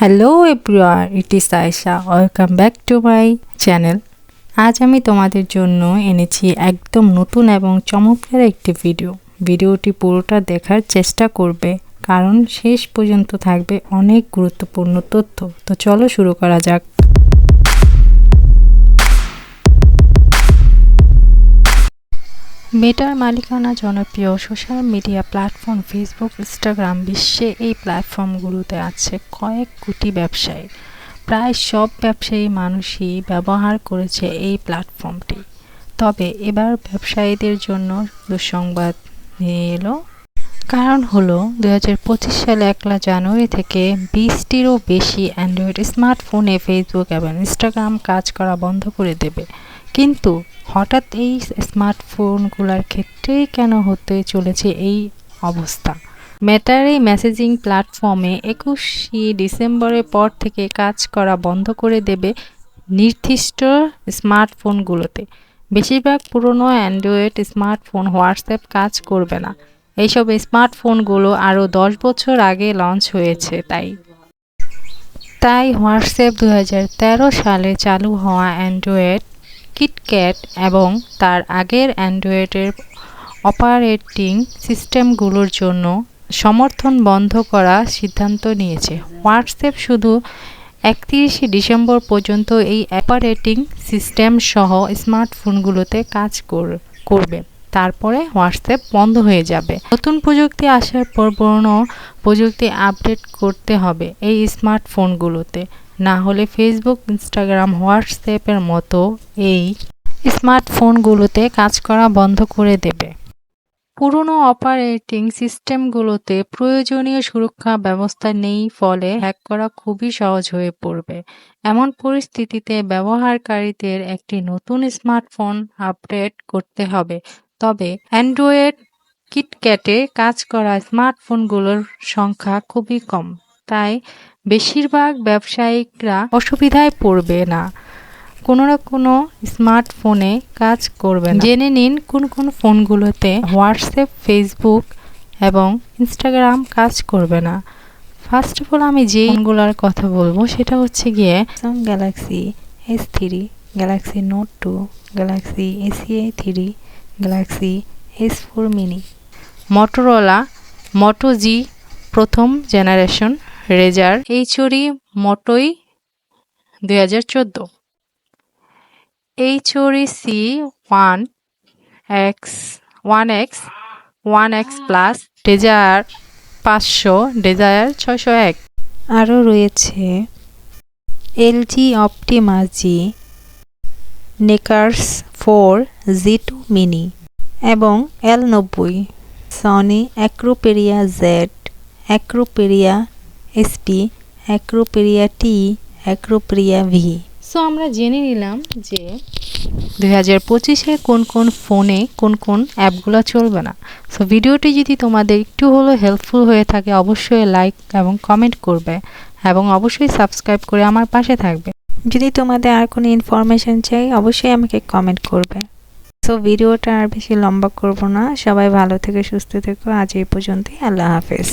Hello everyone it is Ayesha welcome back to my channel আজ আমি তোমাদের জন্য এনেছি একদম নতুন এবং চমৎকার একটি ভিডিও ভিডিওটি পুরোটা দেখার চেষ্টা করবে, কারণ শেষ পর্যন্ত থাকবে অনেক গুরুত্বপূর্ণ তথ্য। তো চলো শুরু করা যাক। মেটার মালিকানা জনপ্রিয় social media platform Facebook Instagram বিশ্বে এই প্ল্যাটফর্মগুলোতে আছে কয়েক কোটি ব্যবসায়ী। প্রায় সব ব্যবসায়ী মানুষই ব্যবহার করেছে এই প্ল্যাটফর্মটি তবে এবার ব্যবসায়ীদের জন্য দুঃসংবাদ নিয়ে এলো। কারণ হলো দু হাজার পঁচিশ সালে একলা জানুয়ারি থেকে বিশটিরও বেশি অ্যান্ড্রয়েড স্মার্টফোনে ফেসবুক এবং ইনস্টাগ্রাম কাজ করা বন্ধ করে দেবে। কিন্তু হঠাৎ এই স্মার্টফোনগুলোর ক্ষেত্রেই কেন হতে চলেছে এই অবস্থা? মেটার এই মেসেজিং প্ল্যাটফর্মে একুশে ডিসেম্বরের পর থেকে কাজ করা বন্ধ করে দেবে নির্দিষ্ট স্মার্টফোনগুলোতে। বেশিরভাগ পুরনো অ্যান্ড্রয়েড স্মার্টফোন, হোয়াটসঅ্যাপ কাজ করবে না। এইসব স্মার্টফোনগুলো আরও দশ বছর আগে লঞ্চ হয়েছে তাই। তাই হোয়াটসঅ্যাপ দু হাজার তেরো সালে চালু হওয়া অ্যান্ড্রয়েড কিটক্যাট এবং তার আগের অ্যান্ড্রয়েডের অপারেটিং সিস্টেমগুলোর জন্য সমর্থন বন্ধ করার সিদ্ধান্ত নিয়েছে। হোয়াটসঅ্যাপ শুধু একত্রিশে ডিসেম্বর পর্যন্ত এই অপারেটিং সিস্টেম সহ স্মার্টফোনগুলোতে কাজ করবে। তারপরে হোয়াটসঅ্যাপ বন্ধ হয়ে যাবে। নতুন প্রযুক্তি আসার পর পুরনো প্রযুক্তি আপডেট করতে হবে এই স্মার্টফোনগুলোতে। না হলে ফেসবুক ইনস্টাগ্রাম হোয়াটসঅ্যাপের মতো এই স্মার্টফোনগুলোতে কাজ করা বন্ধ করে দেবে। পুরনো অপারেটিং সিস্টেমগুলোতে প্রয়োজনীয় সুরক্ষা ব্যবস্থা নেই, ফলে হ্যাক করা খুবই সহজ হয়ে পড়বে। এমন পরিস্থিতিতে ব্যবহারকারীদের একটি নতুন স্মার্টফোন আপডেট করতে হবে। তবে অ্যান্ড্রয়েড কিটক্যাটে কাজ করা স্মার্টফোনগুলোর সংখ্যা খুবই কম। তাই বেশিরভাগ ব্যবসায়িকরা অসুবিধায় পড়বে না। কোনো না কোনো স্মার্টফোনে কাজ করবে না। জেনে নিন কোন কোন ফোনগুলোতে হোয়াটসঅ্যাপ, ফেসবুক এবং ইনস্টাগ্রাম কাজ করবে না। ফার্স্ট অফ অল আমি যে ফোনগুলোর কথা বলব সেটা হচ্ছে গিয়ে Galaxy S three Galaxy Note two Galaxy Ace three Galaxy S four mini Motorola Moto G প্রথম জেনারেশন রেজার এই এইচওরি মোটোই দুই হাজার চোদ্দ। এইচওরি C one X one X one X plus Desire পাঁচশো ডেজায়ার ছয়শো এক। আরও রয়েছে LG Optimus G Nexus four, G two mini এবং এল নব্বই। Sony, Xperia Z, Xperia SP Xperia T Xperia V so আমরা জেনে নিলাম যে দুই হাজার পঁচিশে কোন কোন ফোনে কোন কোন অ্যাপগুলো চলবে না। সো ভিডিওটি যদি তোমাদের একটু হলেও হেল্পফুল হয়ে থাকে অবশ্যই লাইক এবং কমেন্ট করবে এবং অবশ্যই সাবস্ক্রাইব করে আমার পাশে থাকবে। যদি তোমাদের আর কোনো ইনফরমেশান চাই অবশ্যই আমাকে কমেন্ট করবে। সো ভিডিওটা আর বেশি লম্বা করব না। সবাই ভালো থেকে সুস্থ থেকো। আজ এই পর্যন্তই। আল্লাহ হাফেজ।